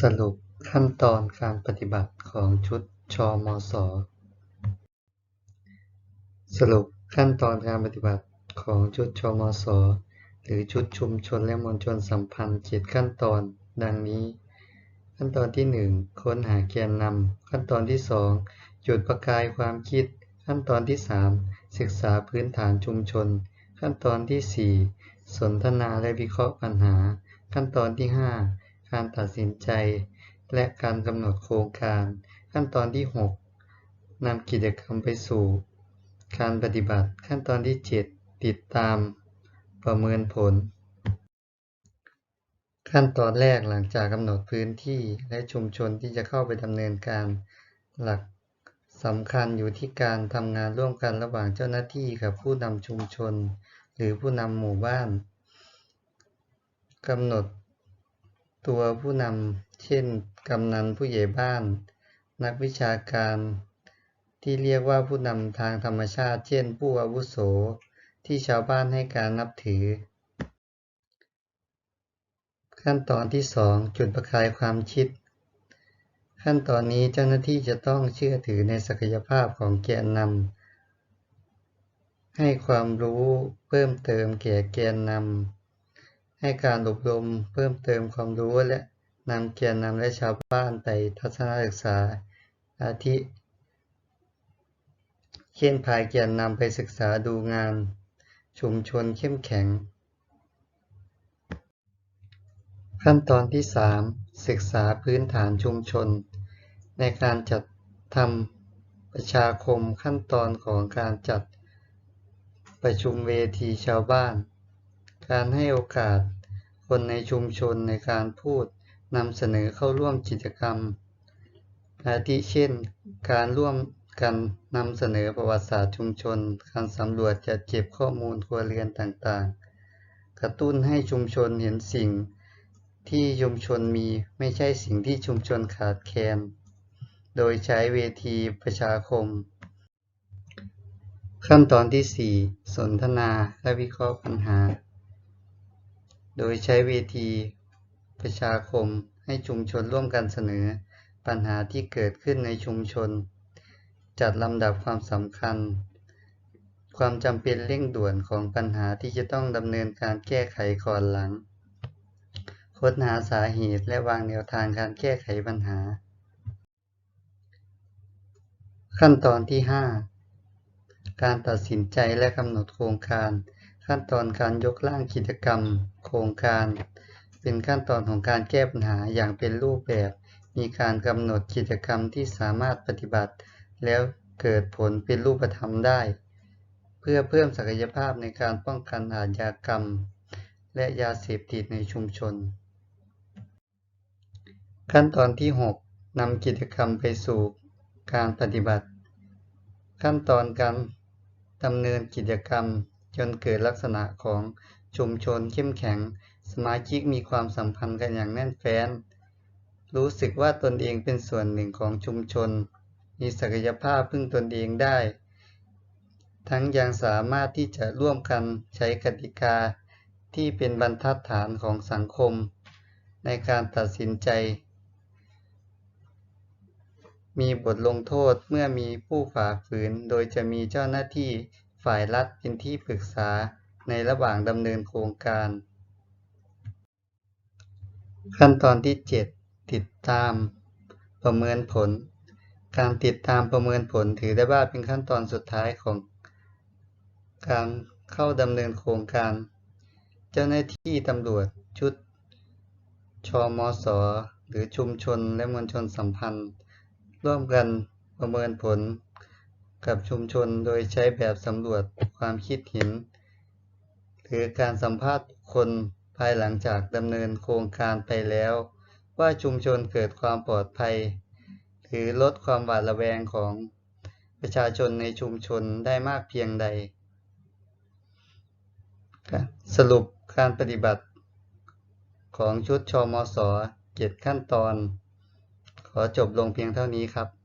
สรุปขั้นตอนการปฏิบัติของชุดชมส สรุปขั้นตอนการปฏิบัติของชุดชมส หรือชุดชุมชนและมวลชนสัมพันธ์เจ็ดขั้นตอน ดังนี้ ขั้นตอนที่หนึ่งค้นหาแกนนำขั้นตอนที่สองจุดประกายความคิด ขั้นตอนที่สามศึกษาพื้นฐานชุมชน ขั้นตอนที่สี่สนทนาและวิเคราะห์ปัญหา ขั้นตอนที่ห้า การตัดสินใจ และการกำหนดโครงการ ขั้นตอนที่หกนำกิจกรรมไปสู่ การปฏิบัติขั้นตอนที่เจ็ดติดตาม ประเมินผล ขั้นตอนแรกหลังจากกำหนดพื้นที่และชุมชนที่จะเข้าไปดำเนินการหลักสำคัญอยู่ที่การทำงานร่วมกันระหว่างเจ้าหน้าที่กับผู้นำชุมชน หรือผู้นำหมู่บ้านกำหนด ตัวผู้นำเช่น กำนันผู้ใหญ่บ้าน นักวิชาการ ที่เรียกว่าผู้นำทางธรรมชาติ เช่น ผู้อาวุโส ที่ชาวบ้านให้การนับถือ ขั้นตอนที่ 2 จุดประกายความคิด ขั้นตอนนี้เจ้าหน้าที่จะต้องเชื่อถือในศักยภาพของแกนนำให้ความรู้เพิ่มเติมแก่แกนนำ ให้การอบรมเพิ่มเติมความรู้และนำแกนนำและชาวบ้านไปทัศนศึกษา อาทิ เช่นพายแกนนำไปศึกษาดูงาน ชุมชนเข้มแข็ง ขั้นตอนที่ 3 ศึกษาพื้นฐานชุมชน ในการจัดทำประชาคมขั้นตอนของการจัดประชุมเวทีชาวบ้าน การให้โอกาสคนในชุมชนในการพูดนำเสนอเข้าร่วมกิจกรรม อาทิเช่น การร่วมกันนำเสนอประวัติศาสตร์ชุมชน การสำรวจจัดเก็บข้อมูลครัวเรือนต่างๆ กระตุ้นให้ชุมชนเห็นสิ่งที่ชุมชนมีไม่ใช่สิ่งที่ชุมชนขาดแคลน โดยใช้เวทีประชาคม ขั้นตอนที่ 4 สนทนาและวิเคราะห์ปัญหา โดยใช้เวทีประชาคมให้ชุมชนร่วมกันเสนอ ปัญหาที่เกิดขึ้นในชุมชน จัดลำดับความสำคัญ ความจำเป็นเร่งด่วนของปัญหาที่จะต้องดำเนินการแก้ไขก่อนหลัง ค้นหาสาเหตุและวางแนวทางการแก้ไขปัญหา ขั้นตอนที่ 5 การตัดสินใจและกำหนดโครงการ ขั้นตอนการยกร่างกิจกรรม โครงการ เป็นขั้นตอนของการแก้ปัญหาอย่างเป็นรูปแบบ มีการกำหนดกิจกรรมที่สามารถปฏิบัติ แล้วเกิดผลเป็นรูปธรรมได้ เพื่อเพิ่มศักยภาพในการป้องกันอาชญากรรม และยาเสพติดในชุมชน ขั้นตอนที่ 6นำกิจกรรมไปสู่การปฏิบัติ ขั้นตอนการดำเนินกิจกรรม จนเกิดลักษณะของชุมชนเข้มแข็ง สมาชิกมีความสัมพันธ์กันอย่างแน่นแฟ้น รู้สึกว่าตนเองเป็นส่วนหนึ่งของชุมชน มีศักยภาพพึ่งตนเองได้ ทั้งยังสามารถที่จะร่วมกันใช้กติกาที่เป็นบรรทัดฐานของสังคม ในการตัดสินใจ มีบทลงโทษเมื่อมีผู้ฝ่าฝืน โดยจะมีเจ้าหน้าที่ ฝ่ายรัฐเป็นที่ปรึกษาในระหว่างดำเนินโครงการ ขั้นตอนที่ 7 ติดตามประเมินผล การติดตามประเมินผลถือได้ว่าเป็นขั้นตอนสุดท้ายของการเข้าดำเนินโครงการ เจ้าหน้าที่ตำรวจชุด ชมส หรือชุมชนและมวลชนสัมพันธ์ ร่วมกันประเมินผล กับชุมชนโดยใช้แบบสำรวจความคิดเห็น หรือการสัมภาษณ์คนภายหลังจากดำเนินโครงการไปแล้ว ว่าชุมชนเกิดความปลอดภัย หรือลดความหวาดระแวงของประชาชนในชุมชนได้มากเพียงใด สรุปการปฏิบัติของชุดชมส 7 ขั้นตอน ขอจบลงเพียงเท่านี้ครับ